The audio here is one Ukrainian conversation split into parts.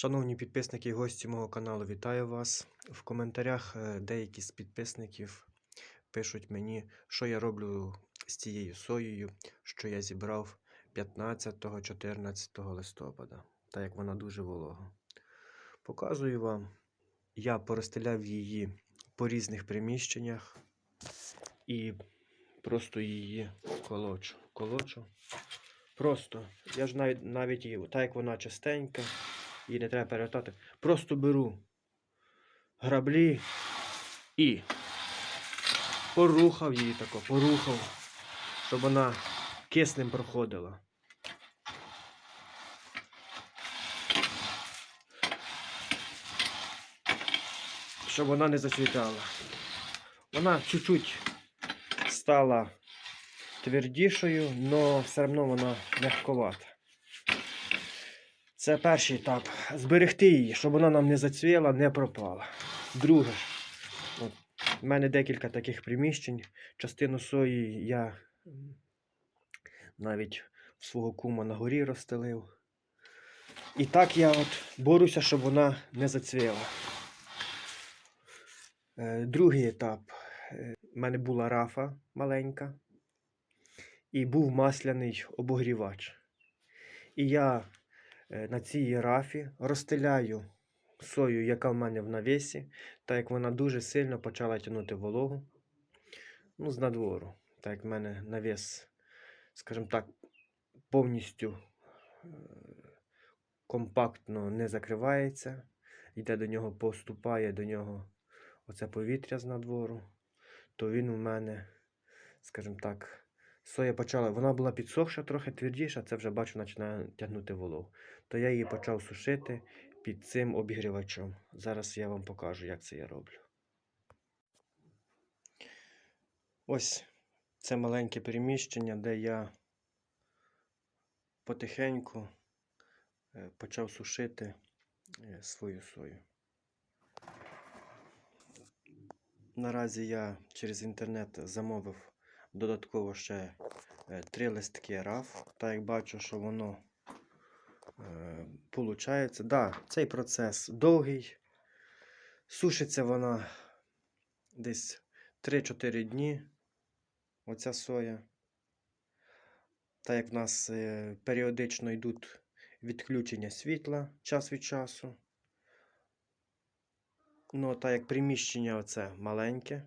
Шановні підписники і гості мого каналу, вітаю вас. В коментарях е, деякі з підписників пишуть мені, що я роблю з тією соєю, що я зібрав 15-14 листопада, так як вона дуже волога. Показую вам, я порозстеляв її по різних приміщеннях і просто її колочу. колочу. Просто, я ж навіть, навіть її, так як вона частенька, її не треба перевертати. Просто беру граблі і порухав її тако, порухав, щоб вона киснем проходила. Щоб вона не зацвітала. Вона чуть-чуть стала твердішою, але все одно вона м'ягковата. Це перший етап. Зберегти її, щоб вона нам не зацвіла, не пропала. Друге. От, в мене декілька таких приміщень. Частину сої я навіть свого кума на горі розстелив. І так я от борюся, щоб вона не зацвіла. Е, Другий етап. Е, В мене була рафа маленька і був масляний обогрівач. І я е, на цій рафі розстеляю сою, яка в мене в навісі, так як вона дуже сильно почала тягнути вологу. Ну, з надвору. Так як в мене навіс, скажімо так, повністю е, компактно не закривається. Йде до нього, поступає до нього оце повітря з надвору, то він у мене, скажімо так, соя почала, вона була підсохша, трохи твердіша, це вже бачу, починає тягнути вологу. То я її почав сушити під цим обігрівачом. Зараз я вам покажу, як це я роблю. Ось це маленьке приміщення, де я потихеньку е, почав сушити е, свою сою. Наразі я через інтернет замовив додатково ще е, три листки раф. Так як бачу, що воно е, получається. Да, цей процес довгий. Сушиться вона десь 3-4 дні. Оця соя. Так як в нас е, періодично йдуть відключення світла час від часу. Ну, так як приміщення оце маленьке,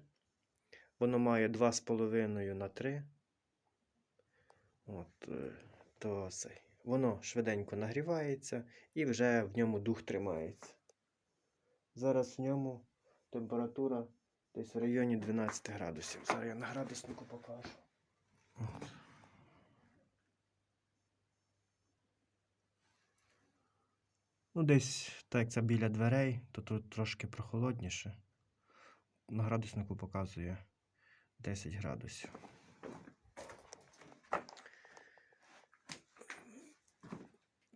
воно має 2,5 на 3. От, е, то цей. Воно швиденько нагрівається і вже в ньому дух тримається. Зараз в ньому температура десь в районі 12 градусів. Зараз я на градуснику покажу. Ну, десь так як це біля дверей, то тут трошки прохолодніше. На градуснику показує 10 градусів.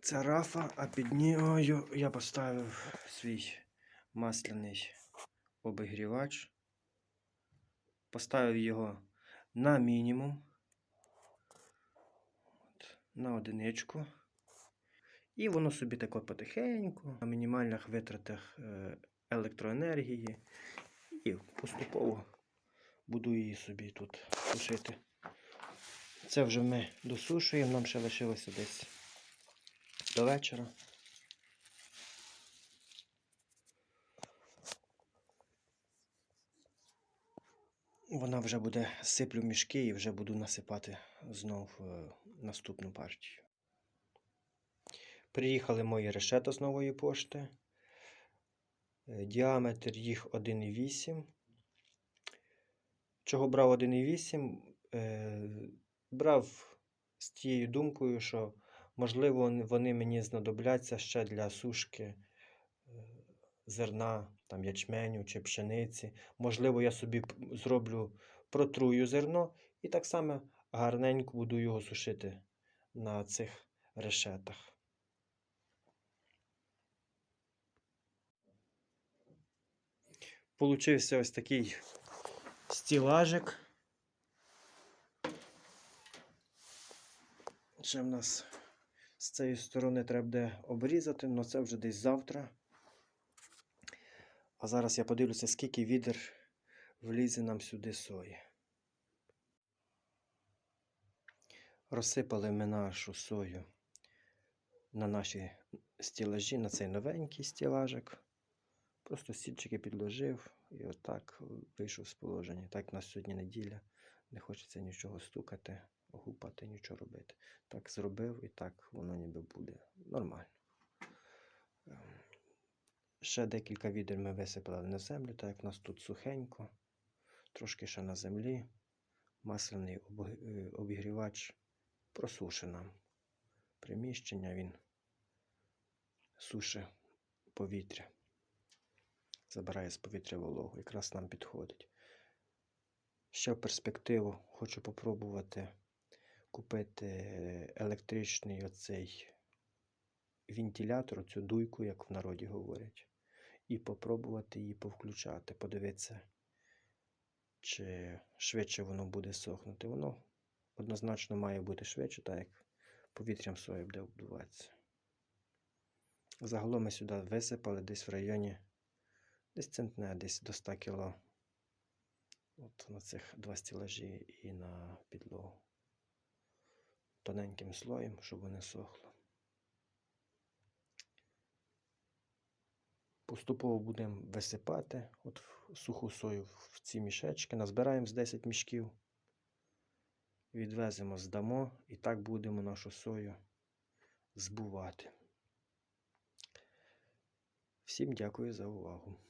Це рафа, а під нею я поставив свій масляний обігрівач. Поставив його на мінімум. От, на одиничку. І воно собі тако потихеньку, на мінімальних витратах е, електроенергії. І поступово буду її собі тут сушити. Це вже ми досушуємо, нам ще лишилося десь до вечора. Вона вже буде сиплю мішки і вже буду насипати знов е, наступну партію. Приїхали мої решета з нової пошти. Е, Діаметр їх 1,8. Чого брав 1,8? Е, Брав з тією думкою, що, можливо, вони- мені знадобляться ще для сушки е, зерна, там, ячменю чи пшениці. Можливо, я собі зроблю протрую зерно і так само гарненько буду його сушити на цих решетах. Получився ось такий стілажик. Ще в нас З цієї сторони треба буде обрізати, але це вже десь завтра. А зараз я подивлюся, скільки відер влізе нам сюди сої. Розсипали ми нашу сою на наші стілажі, на цей новенький стілажик. Просто стільчики підложив і отак вийшов з положення. Так, у нас сьогодні неділя, не хочеться нічого стукати, гупати, нічого робити. Так зробив і так воно ніби буде нормально. Ем, Ще декілька відер ми висипали на землю, так як у нас тут сухенько, трошки ще на землі. Масляний е, обігрівач просушить нам приміщення, він сушить повітря, забирає з повітря вологу, якраз нам підходить. Ще в перспективу хочу попробувати купити електричний оцей вентилятор, цю дуйку, як в народі говорять, і попробувати її повключати, подивитися, чи швидше воно буде сохнути. Воно однозначно має бути швидше, так як повітрям своє буде обдуватися. Загалом ми сюди висипали десь в районі десь центне, десь до 100 кг. От на цих два стілажі і на підлогу. Тоненьким слоєм, щоб не сохло. Поступово будемо висипати от суху сою в ці мішечки. Назбираємо з 10 мішків. Відвеземо, здамо і так будемо нашу сою збувати. Всім дякую за увагу.